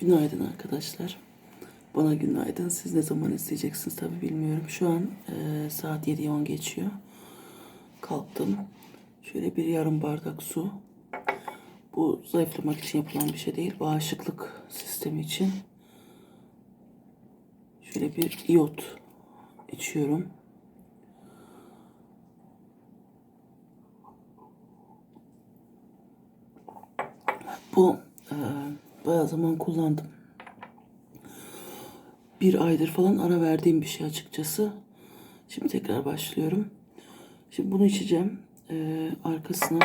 Günaydın arkadaşlar. Bana günaydın. Siz ne zaman isteyeceksiniz tabi bilmiyorum. Şu an e, saat 7'ye 10 geçiyor. Kalktım. Şöyle bir yarım bardak su. Bu zayıflamak için yapılan bir şey değil. Bağışıklık sistemi için. Şöyle bir iyot içiyorum. Bu e, bayağı zaman kullandım. Bir aydır falan ara verdiğim bir şey açıkçası. Şimdi tekrar başlıyorum. Şimdi bunu içeceğim. E, arkasına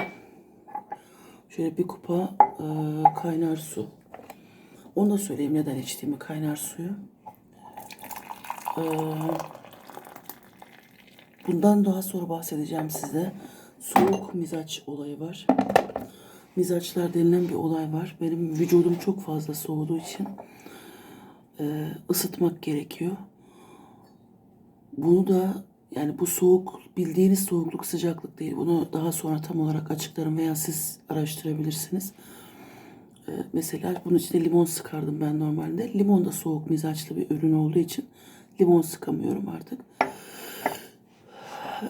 şöyle bir kupa e, kaynar su. Onu da söyleyeyim neden içtiğimi kaynar suyu. E, bundan daha sonra bahsedeceğim size. Soğuk mizaç olayı var mizaçlar denilen bir olay var. Benim vücudum çok fazla soğuduğu için e, ısıtmak gerekiyor. Bunu da yani bu soğuk bildiğiniz soğukluk sıcaklık değil. Bunu daha sonra tam olarak açıklarım veya siz araştırabilirsiniz. E, mesela bunun içine limon sıkardım ben normalde. Limon da soğuk mizaçlı bir ürün olduğu için limon sıkamıyorum artık.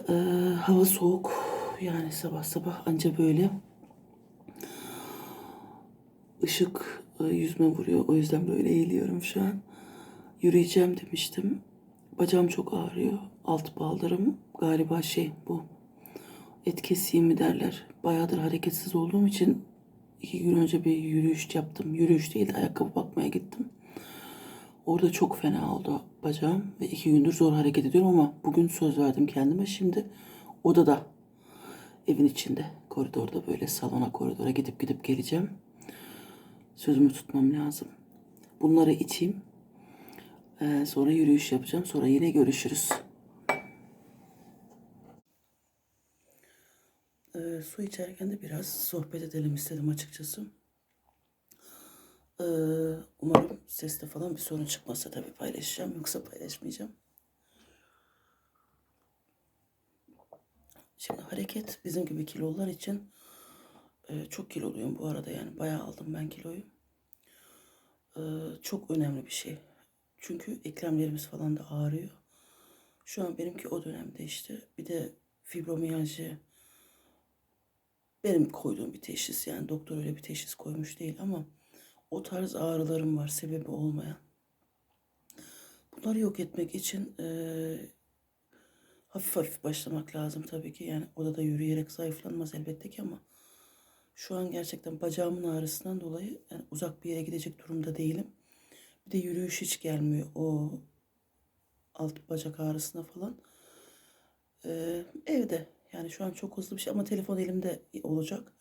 E, hava soğuk yani sabah sabah anca böyle ışık e, yüzme vuruyor. O yüzden böyle eğiliyorum şu an. Yürüyeceğim demiştim. Bacağım çok ağrıyor. Alt baldırım galiba şey bu. Et keseyim mi derler. Bayağıdır hareketsiz olduğum için iki gün önce bir yürüyüş yaptım. Yürüyüş değil de ayakkabı bakmaya gittim. Orada çok fena oldu bacağım ve iki gündür zor hareket ediyorum ama bugün söz verdim kendime. Şimdi odada evin içinde koridorda böyle salona koridora gidip gidip geleceğim. Sözümü tutmam lazım. Bunları içeyim. Ee, sonra yürüyüş yapacağım. Sonra yine görüşürüz. Ee, su içerken de biraz sohbet edelim istedim açıkçası. Ee, umarım seste falan bir sorun çıkmazsa tabii paylaşacağım. Yoksa paylaşmayacağım. Şimdi hareket bizim gibi kilolar için e, çok kiloluyum bu arada yani bayağı aldım ben kiloyu. E, çok önemli bir şey. Çünkü eklemlerimiz falan da ağrıyor. Şu an benimki o dönemde işte. Bir de fibromiyalji benim koyduğum bir teşhis yani doktor öyle bir teşhis koymuş değil ama o tarz ağrılarım var sebebi olmayan. Bunları yok etmek için e, hafif hafif başlamak lazım tabii ki. Yani odada yürüyerek zayıflanmaz elbette ki ama şu an gerçekten bacağımın ağrısından dolayı yani uzak bir yere gidecek durumda değilim. Bir de yürüyüş hiç gelmiyor o alt bacak ağrısına falan. Ee, evde yani şu an çok hızlı bir şey ama telefon elimde olacak.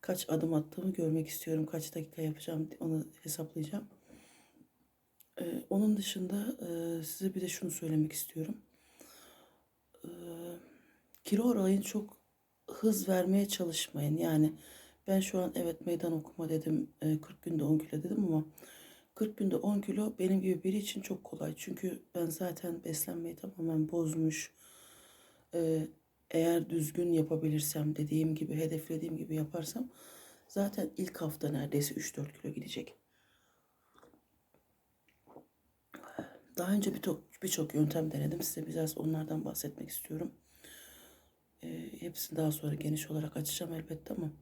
Kaç adım attığımı görmek istiyorum. Kaç dakika yapacağım onu hesaplayacağım. Ee, onun dışında e, size bir de şunu söylemek istiyorum. Ee, kilo olayını çok hız vermeye çalışmayın. Yani ben şu an evet meydan okuma dedim 40 e, günde 10 kilo dedim ama 40 günde 10 kilo benim gibi biri için çok kolay. Çünkü ben zaten beslenmeyi tamamen bozmuş. E, eğer düzgün yapabilirsem dediğim gibi hedeflediğim gibi yaparsam zaten ilk hafta neredeyse 3-4 kilo gidecek. Daha önce birçok birçok yöntem denedim. Size biraz onlardan bahsetmek istiyorum. E, hepsini daha sonra geniş olarak açacağım elbette ama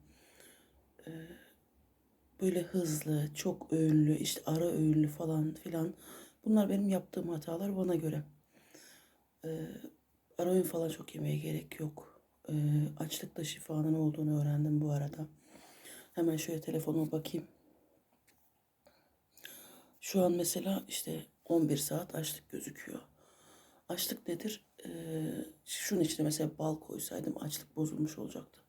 böyle hızlı, çok öğünlü, işte ara öğünlü falan filan bunlar benim yaptığım hatalar bana göre. E, ara öğün falan çok yemeye gerek yok. E, açlıkta şifanın olduğunu öğrendim bu arada. Hemen şöyle telefonuma bakayım. Şu an mesela işte 11 saat açlık gözüküyor. Açlık nedir? Ee, şunun içine mesela bal koysaydım açlık bozulmuş olacaktı.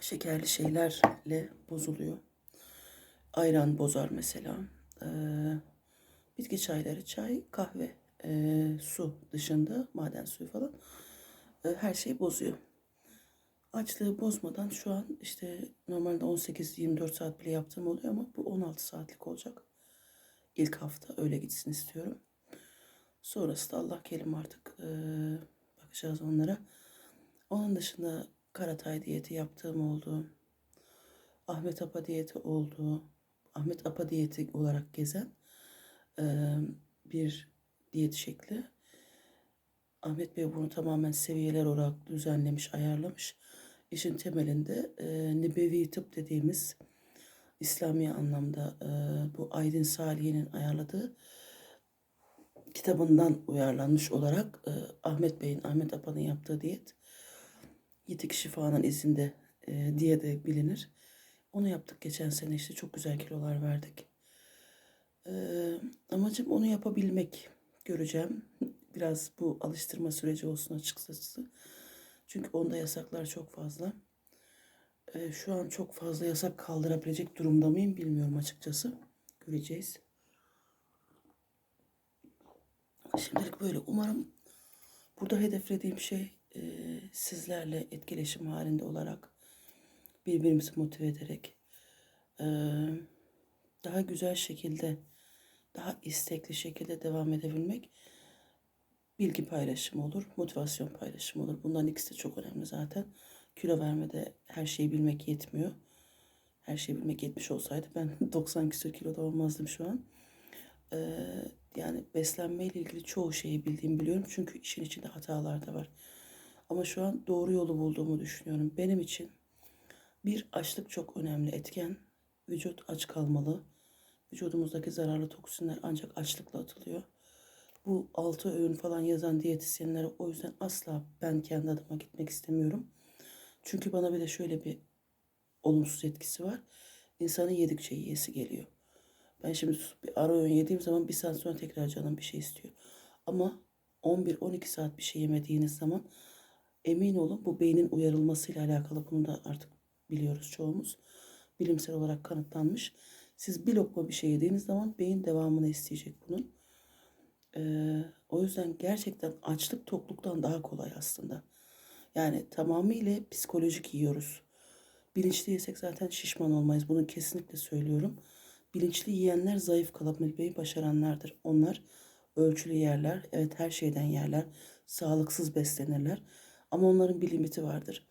Şekerli şeylerle bozuluyor. Ayran bozar mesela. Ee, bitki çayları, çay, kahve, e, su dışında maden suyu falan e, her şeyi bozuyor. Açlığı bozmadan şu an işte normalde 18-24 saat bile yaptığım oluyor ama bu 16 saatlik olacak. İlk hafta öyle gitsin istiyorum. Sonrası da Allah kelim artık e, bakacağız onlara. Onun dışında karatay diyeti yaptığım oldu. Ahmet Apa diyeti olduğu, Ahmet Apa diyeti olarak gezen e, bir diyet şekli. Ahmet Bey bunu tamamen seviyeler olarak düzenlemiş, ayarlamış. İşin temelinde e, Nebevi tıp dediğimiz İslami anlamda e, bu Aydın Saliye'nin ayarladığı kitabından uyarlanmış olarak e, Ahmet Bey'in, Ahmet Apa'nın yaptığı diyet Yitik Şifa'nın izinde e, diye de bilinir. Onu yaptık geçen sene işte çok güzel kilolar verdik. E, amacım onu yapabilmek göreceğim. Biraz bu alıştırma süreci olsun açıkçası. Çünkü onda yasaklar çok fazla. E, şu an çok fazla yasak kaldırabilecek durumda mıyım bilmiyorum açıkçası. Göreceğiz. Şimdilik böyle. Umarım burada hedeflediğim şey e, sizlerle etkileşim halinde olarak birbirimizi motive ederek e, daha güzel şekilde daha istekli şekilde devam edebilmek bilgi paylaşımı olur, motivasyon paylaşımı olur. Bunların ikisi de çok önemli zaten. Kilo vermede her şeyi bilmek yetmiyor. Her şeyi bilmek yetmiş olsaydı ben 90 küsur kiloda olmazdım şu an. Ee, yani beslenme ile ilgili çoğu şeyi bildiğimi biliyorum. Çünkü işin içinde hatalar da var. Ama şu an doğru yolu bulduğumu düşünüyorum. Benim için bir açlık çok önemli etken. Vücut aç kalmalı. Vücudumuzdaki zararlı toksinler ancak açlıkla atılıyor. Bu altı öğün falan yazan diyetisyenlere o yüzden asla ben kendi adıma gitmek istemiyorum. Çünkü bana bir de şöyle bir olumsuz etkisi var. İnsanın yedikçe yiyesi geliyor. Ben şimdi bir ara öğün yediğim zaman bir saat sonra tekrar canım bir şey istiyor. Ama 11-12 saat bir şey yemediğiniz zaman emin olun bu beynin uyarılmasıyla alakalı bunu da artık biliyoruz çoğumuz. Bilimsel olarak kanıtlanmış. Siz bir lokma bir şey yediğiniz zaman beyin devamını isteyecek bunun. Ee, o yüzden gerçekten açlık tokluktan daha kolay aslında. Yani tamamıyla psikolojik yiyoruz. Bilinçli yesek zaten şişman olmayız. Bunu kesinlikle söylüyorum. Bilinçli yiyenler zayıf kalabilmeyi başaranlardır. Onlar ölçülü yerler. Evet her şeyden yerler. Sağlıksız beslenirler. Ama onların bir limiti vardır.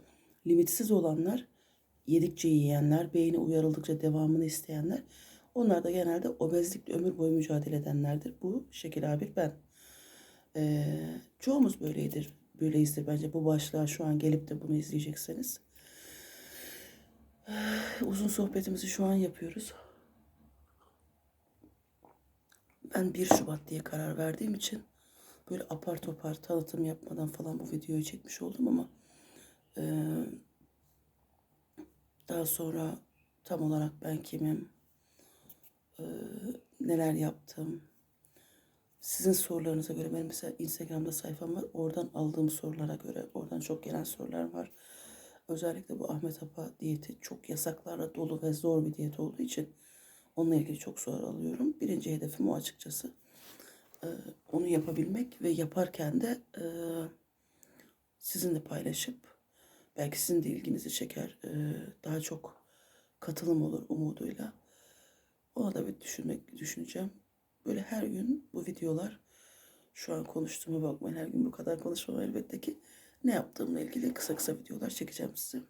Limitsiz olanlar yedikçe yiyenler, beyni uyarıldıkça devamını isteyenler. Onlar da genelde obezlikle ömür boyu mücadele edenlerdir. Bu şekil abi ben. Ee, çoğumuz böyledir. Böyleyizdir bence bu başlığa şu an gelip de bunu izleyecekseniz. Uzun sohbetimizi şu an yapıyoruz. Ben 1 Şubat diye karar verdiğim için böyle apar topar tanıtım yapmadan falan bu videoyu çekmiş oldum ama e, daha sonra tam olarak ben kimim, e, neler yaptım, sizin sorularınıza göre benim mesela Instagram'da sayfam var. Oradan aldığım sorulara göre oradan çok gelen sorular var. Özellikle bu Ahmet Apa diyeti çok yasaklarla dolu ve zor bir diyet olduğu için onunla ilgili çok soru alıyorum. Birinci hedefim o açıkçası. Ee, onu yapabilmek ve yaparken de e, sizinle paylaşıp belki sizin de ilginizi çeker. E, daha çok katılım olur umuduyla. Ona da bir düşünmek düşüneceğim. Böyle her gün bu videolar şu an konuştuğuma bakmayın. Her gün bu kadar konuşmam elbette ki. Ne yaptığımla ilgili kısa kısa videolar çekeceğim size.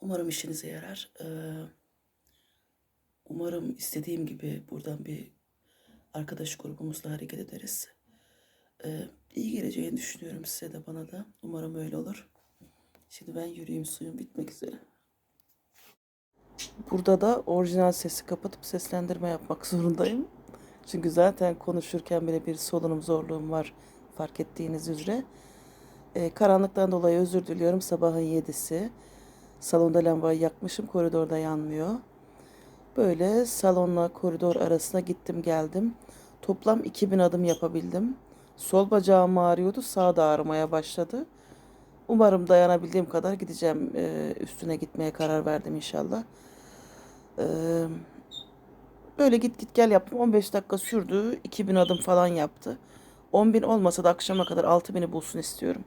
Umarım işinize yarar. Ee, umarım istediğim gibi buradan bir arkadaş grubumuzla hareket ederiz. Ee, iyi geleceğini düşünüyorum size de bana da. Umarım öyle olur. Şimdi ben yürüyeyim suyum bitmek üzere. Burada da orijinal sesi kapatıp seslendirme yapmak zorundayım. Çünkü zaten konuşurken bile bir solunum zorluğum var fark ettiğiniz üzere. Ee, karanlıktan dolayı özür diliyorum. Sabahın yedisi. Salonda lambayı yakmışım. Koridorda yanmıyor. Böyle salonla koridor arasına gittim geldim. Toplam 2000 adım yapabildim. Sol bacağım ağrıyordu. Sağ da ağrımaya başladı. Umarım dayanabildiğim kadar gideceğim. Ee, üstüne gitmeye karar verdim inşallah. Ee, böyle git git gel yaptım. 15 dakika sürdü. 2000 adım falan yaptı. 10.000 olmasa da akşama kadar 6000'i bulsun istiyorum.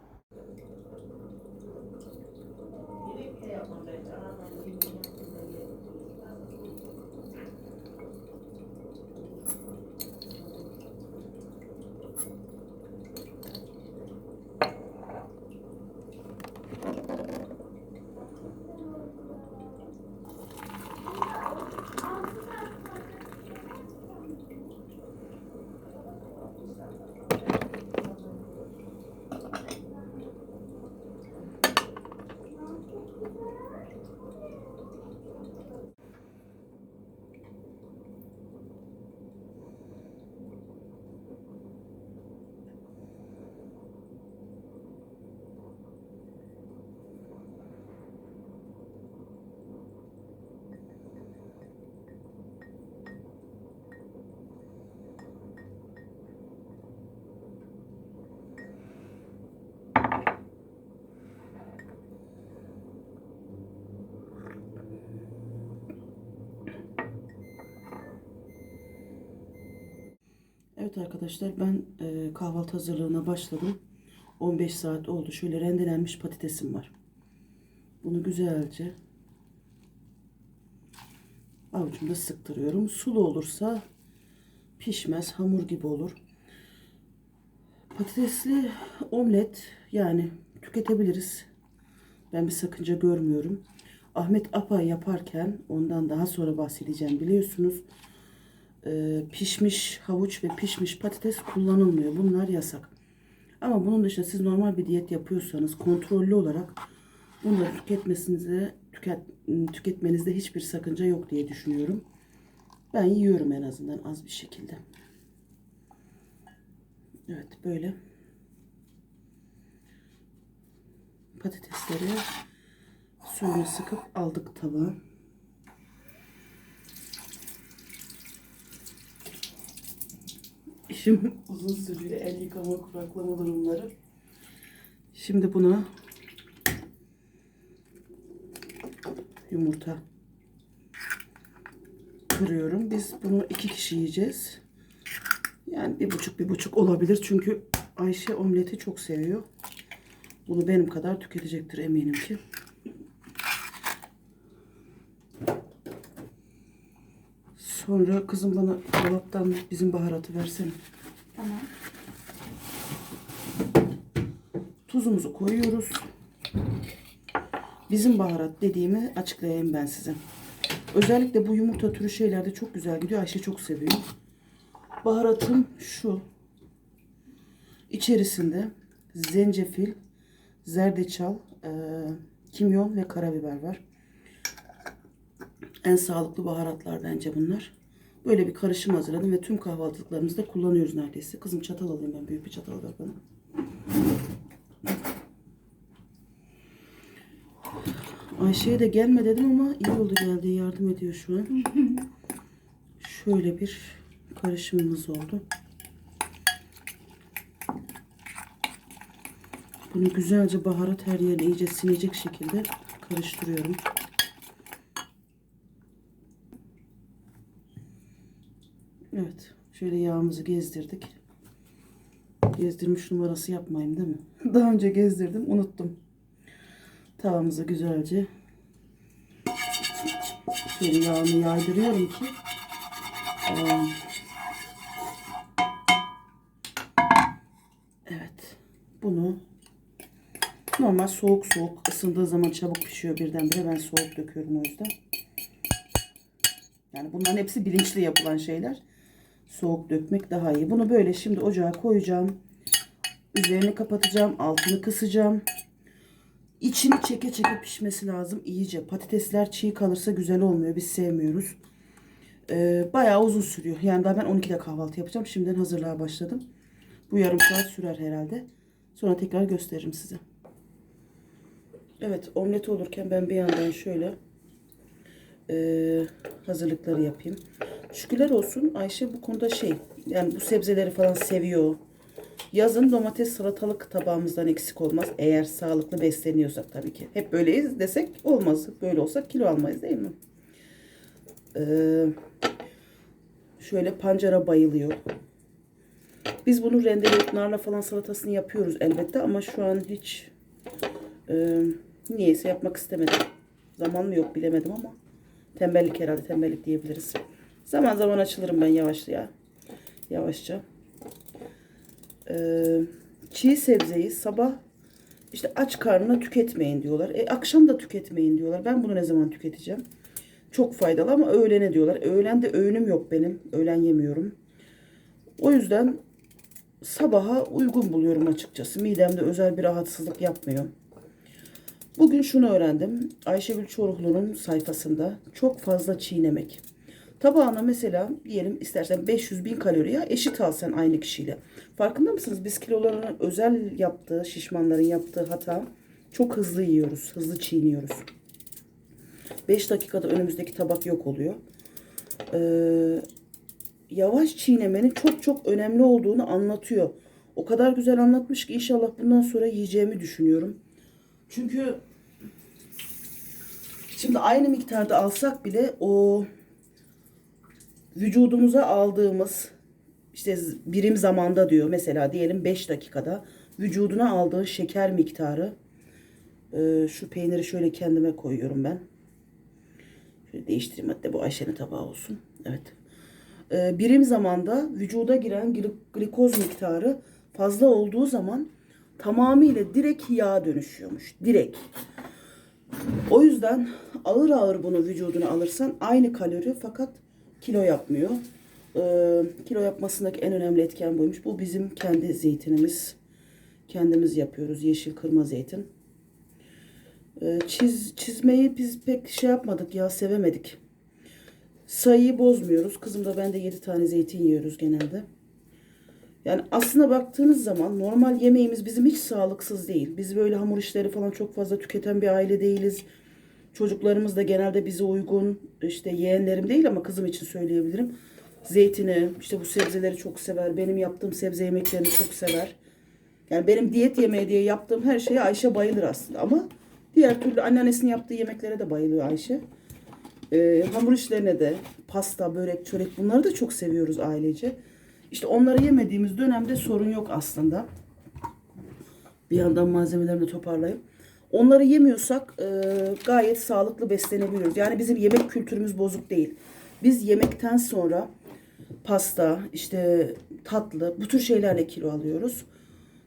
Evet arkadaşlar ben e, kahvaltı hazırlığına başladım. 15 saat oldu. Şöyle rendelenmiş patatesim var. Bunu güzelce avucumda sıktırıyorum. Sulu olursa pişmez, hamur gibi olur. Patatesli omlet yani tüketebiliriz. Ben bir sakınca görmüyorum. Ahmet Apa yaparken ondan daha sonra bahsedeceğim biliyorsunuz. Ee, pişmiş havuç ve pişmiş patates kullanılmıyor. Bunlar yasak. Ama bunun dışında siz normal bir diyet yapıyorsanız kontrollü olarak bunları tüketmesinize tüket, tüketmenizde hiçbir sakınca yok diye düşünüyorum. Ben yiyorum en azından az bir şekilde. Evet böyle patatesleri suyunu sıkıp aldık tabağa. İşim uzun sürüyor. El yıkama, kuraklama durumları. Şimdi buna yumurta kırıyorum. Biz bunu iki kişi yiyeceğiz. Yani bir buçuk bir buçuk olabilir. Çünkü Ayşe omleti çok seviyor. Bunu benim kadar tüketecektir eminim ki. Sonra kızım bana dolaptan bizim baharatı versene. Tamam. Tuzumuzu koyuyoruz. Bizim baharat dediğimi açıklayayım ben size. Özellikle bu yumurta türü şeylerde çok güzel gidiyor. Ayşe çok seviyor. Baharatım şu. İçerisinde zencefil, zerdeçal, eee, kimyon ve karabiber var. En sağlıklı baharatlar bence bunlar. Böyle bir karışım hazırladım ve tüm kahvaltılıklarımızda kullanıyoruz neredeyse. Kızım çatal alayım ben. Büyük bir çatal ver bana. Ayşe'ye de gelme dedim ama iyi oldu geldi. Yardım ediyor şu an. Şöyle bir karışımımız oldu. Bunu güzelce baharat her yerine iyice sinecek şekilde karıştırıyorum. Evet. Şöyle yağımızı gezdirdik. Gezdirmiş numarası yapmayayım değil mi? Daha önce gezdirdim. Unuttum. Tavamızı güzelce şöyle yağını yaydırıyorum ki Evet. Bunu normal soğuk soğuk ısındığı zaman çabuk pişiyor birdenbire. Ben soğuk döküyorum o yüzden. Yani bunların hepsi bilinçli yapılan şeyler. Soğuk dökmek daha iyi. Bunu böyle şimdi ocağa koyacağım. Üzerini kapatacağım. Altını kısacağım. İçini çeke çeke pişmesi lazım iyice. Patatesler çiğ kalırsa güzel olmuyor. Biz sevmiyoruz. Ee, bayağı uzun sürüyor. Yani daha ben 12'de kahvaltı yapacağım. Şimdiden hazırlığa başladım. Bu yarım saat sürer herhalde. Sonra tekrar gösteririm size. Evet omlet olurken ben bir yandan şöyle eee, hazırlıkları yapayım. Şükürler olsun Ayşe bu konuda şey yani bu sebzeleri falan seviyor. Yazın domates salatalık tabağımızdan eksik olmaz. Eğer sağlıklı besleniyorsak tabii ki. Hep böyleyiz desek olmaz. Böyle olsak kilo almayız değil mi? Ee, şöyle pancara bayılıyor. Biz bunu rendeleyip narla falan salatasını yapıyoruz elbette ama şu an hiç e, niyeyse yapmak istemedim. Zaman mı yok bilemedim ama tembellik herhalde tembellik diyebiliriz. Zaman zaman açılırım ben yavaşça ya. Yavaşça. Ee, çiğ sebzeyi sabah işte aç karnına tüketmeyin diyorlar. E, akşam da tüketmeyin diyorlar. Ben bunu ne zaman tüketeceğim? Çok faydalı ama öğlene diyorlar. Öğlende öğünüm yok benim. Öğlen yemiyorum. O yüzden sabaha uygun buluyorum açıkçası. Midemde özel bir rahatsızlık yapmıyor. Bugün şunu öğrendim. Ayşegül Çoruhlu'nun sayfasında çok fazla çiğnemek. Tabağına mesela diyelim istersen 500 bin kalori ya eşit al sen aynı kişiyle. Farkında mısınız? Biz kiloların özel yaptığı, şişmanların yaptığı hata çok hızlı yiyoruz, hızlı çiğniyoruz. 5 dakikada önümüzdeki tabak yok oluyor. Ee, yavaş çiğnemenin çok çok önemli olduğunu anlatıyor. O kadar güzel anlatmış ki inşallah bundan sonra yiyeceğimi düşünüyorum. Çünkü şimdi aynı miktarda alsak bile o vücudumuza aldığımız işte birim zamanda diyor mesela diyelim 5 dakikada vücuduna aldığı şeker miktarı Ee, şu peyniri şöyle kendime koyuyorum ben. Şöyle değiştireyim hatta bu Ayşe'nin tabağı olsun. Evet. Ee, birim zamanda vücuda giren gli- glikoz miktarı fazla olduğu zaman tamamıyla direkt yağa dönüşüyormuş. Direkt. O yüzden ağır ağır bunu vücuduna alırsan aynı kalori fakat kilo yapmıyor. Ee, kilo yapmasındaki en önemli etken buymuş. Bu bizim kendi zeytinimiz. Kendimiz yapıyoruz. Yeşil kırma zeytin. Ee, çiz, çizmeyi biz pek şey yapmadık ya sevemedik. Sayıyı bozmuyoruz. Kızım da ben de 7 tane zeytin yiyoruz genelde. Yani aslına baktığınız zaman normal yemeğimiz bizim hiç sağlıksız değil. Biz böyle hamur işleri falan çok fazla tüketen bir aile değiliz. Çocuklarımız da genelde bize uygun. İşte yeğenlerim değil ama kızım için söyleyebilirim. Zeytini, işte bu sebzeleri çok sever. Benim yaptığım sebze yemeklerini çok sever. Yani benim diyet yemeği diye yaptığım her şeye Ayşe bayılır aslında. Ama diğer türlü anneannesinin yaptığı yemeklere de bayılıyor Ayşe. Ee, hamur işlerine de pasta, börek, çörek bunları da çok seviyoruz ailece. İşte onları yemediğimiz dönemde sorun yok aslında. Bir yandan malzemelerimi de toparlayayım. Onları yemiyorsak e, gayet sağlıklı beslenebiliyoruz. Yani bizim yemek kültürümüz bozuk değil. Biz yemekten sonra pasta, işte tatlı bu tür şeylerle kilo alıyoruz.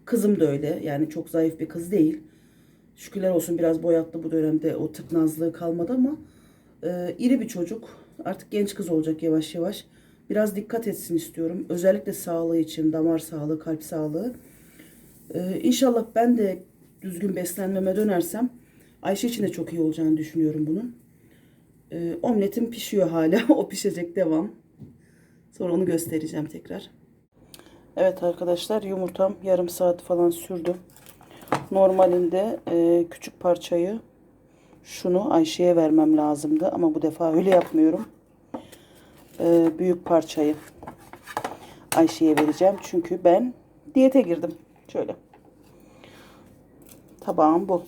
Kızım da öyle. Yani çok zayıf bir kız değil. Şükürler olsun biraz boyatlı bu dönemde o tıknazlığı kalmadı ama e, iri bir çocuk. Artık genç kız olacak yavaş yavaş. Biraz dikkat etsin istiyorum. Özellikle sağlığı için, damar sağlığı, kalp sağlığı. Ee, inşallah ben de düzgün beslenmeme dönersem Ayşe için de çok iyi olacağını düşünüyorum bunun. Ee, omletim pişiyor hala. o pişecek devam. Sonra onu göstereceğim tekrar. Evet arkadaşlar yumurtam yarım saat falan sürdü. Normalinde e, küçük parçayı şunu Ayşe'ye vermem lazımdı ama bu defa öyle yapmıyorum. E, büyük parçayı Ayşe'ye vereceğim çünkü ben diyete girdim. Şöyle. Tabağım bu.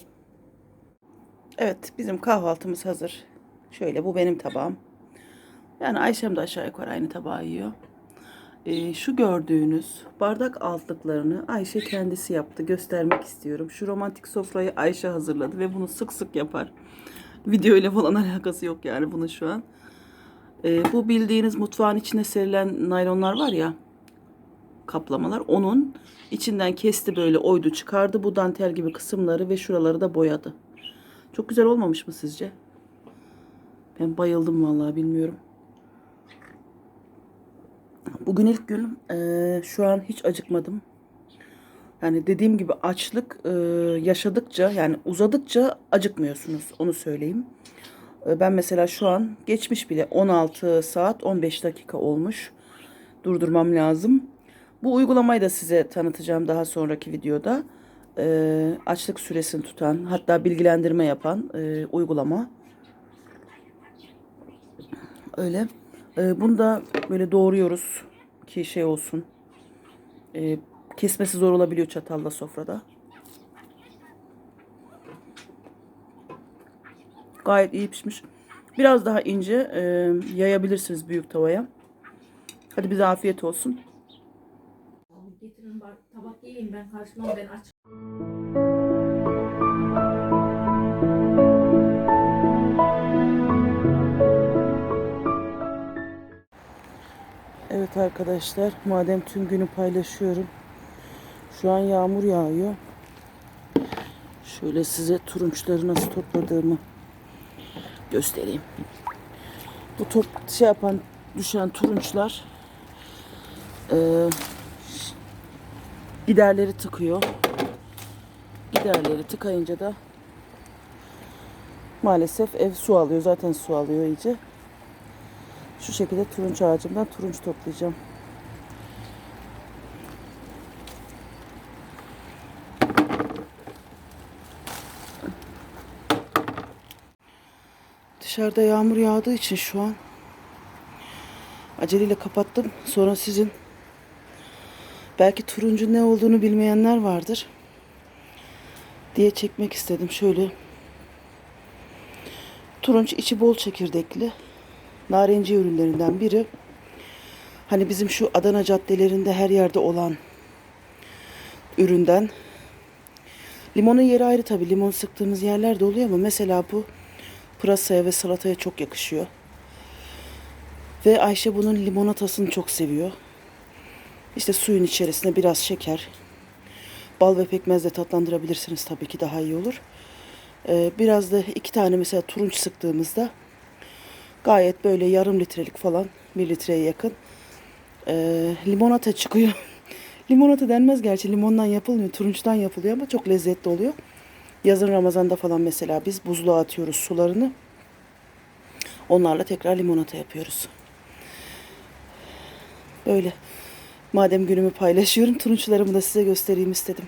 Evet bizim kahvaltımız hazır. Şöyle bu benim tabağım. Yani Ayşem de aşağı yukarı aynı tabağı yiyor. Ee, şu gördüğünüz bardak altlıklarını Ayşe kendisi yaptı. Göstermek istiyorum. Şu romantik sofrayı Ayşe hazırladı ve bunu sık sık yapar. Video ile falan alakası yok yani bunun şu an. Ee, bu bildiğiniz mutfağın içine serilen naylonlar var ya kaplamalar. Onun içinden kesti böyle oydu çıkardı bu dantel gibi kısımları ve şuraları da boyadı. Çok güzel olmamış mı sizce? Ben bayıldım vallahi bilmiyorum. Bugün ilk gün eee, şu an hiç acıkmadım. Yani dediğim gibi açlık eee, yaşadıkça yani uzadıkça acıkmıyorsunuz onu söyleyeyim. Eee, ben mesela şu an geçmiş bile 16 saat 15 dakika olmuş. Durdurmam lazım. Bu uygulamayı da size tanıtacağım daha sonraki videoda. Eee, açlık süresini tutan hatta bilgilendirme yapan eee, uygulama. Öyle. Ee, bunu da böyle doğruyoruz ki şey olsun. Ee, kesmesi zor olabiliyor çatalla sofrada. Gayet iyi pişmiş. Biraz daha ince e, yayabilirsiniz büyük tavaya. Hadi bize afiyet olsun. Getirin bak tabak yiyeyim ben karşımam ben aç. Evet arkadaşlar madem tüm günü paylaşıyorum. Şu an yağmur yağıyor. Şöyle size turunçları nasıl topladığımı göstereyim. Bu top şey yapan düşen turunçlar eee, giderleri tıkıyor. Giderleri tıkayınca da maalesef ev su alıyor. Zaten su alıyor iyice. Şu şekilde turunç ağacımdan turunç toplayacağım. Dışarıda yağmur yağdığı için şu an aceleyle kapattım. Sonra sizin belki turuncu ne olduğunu bilmeyenler vardır diye çekmek istedim. Şöyle turunç içi bol çekirdekli narenciye ürünlerinden biri. Hani bizim şu Adana caddelerinde her yerde olan üründen. Limonun yeri ayrı tabii. Limon sıktığımız yerler de oluyor ama mesela bu pırasaya ve salataya çok yakışıyor. Ve Ayşe bunun limonatasını çok seviyor. İşte suyun içerisine biraz şeker, bal ve pekmezle tatlandırabilirsiniz tabii ki daha iyi olur. Ee, biraz da iki tane mesela turunç sıktığımızda gayet böyle yarım litrelik falan bir litreye yakın ee, limonata çıkıyor. limonata denmez gerçi limondan yapılmıyor turunçtan yapılıyor ama çok lezzetli oluyor. Yazın Ramazan'da falan mesela biz buzluğa atıyoruz sularını. Onlarla tekrar limonata yapıyoruz. Böyle. Madem günümü paylaşıyorum, turunçlarımı da size göstereyim istedim.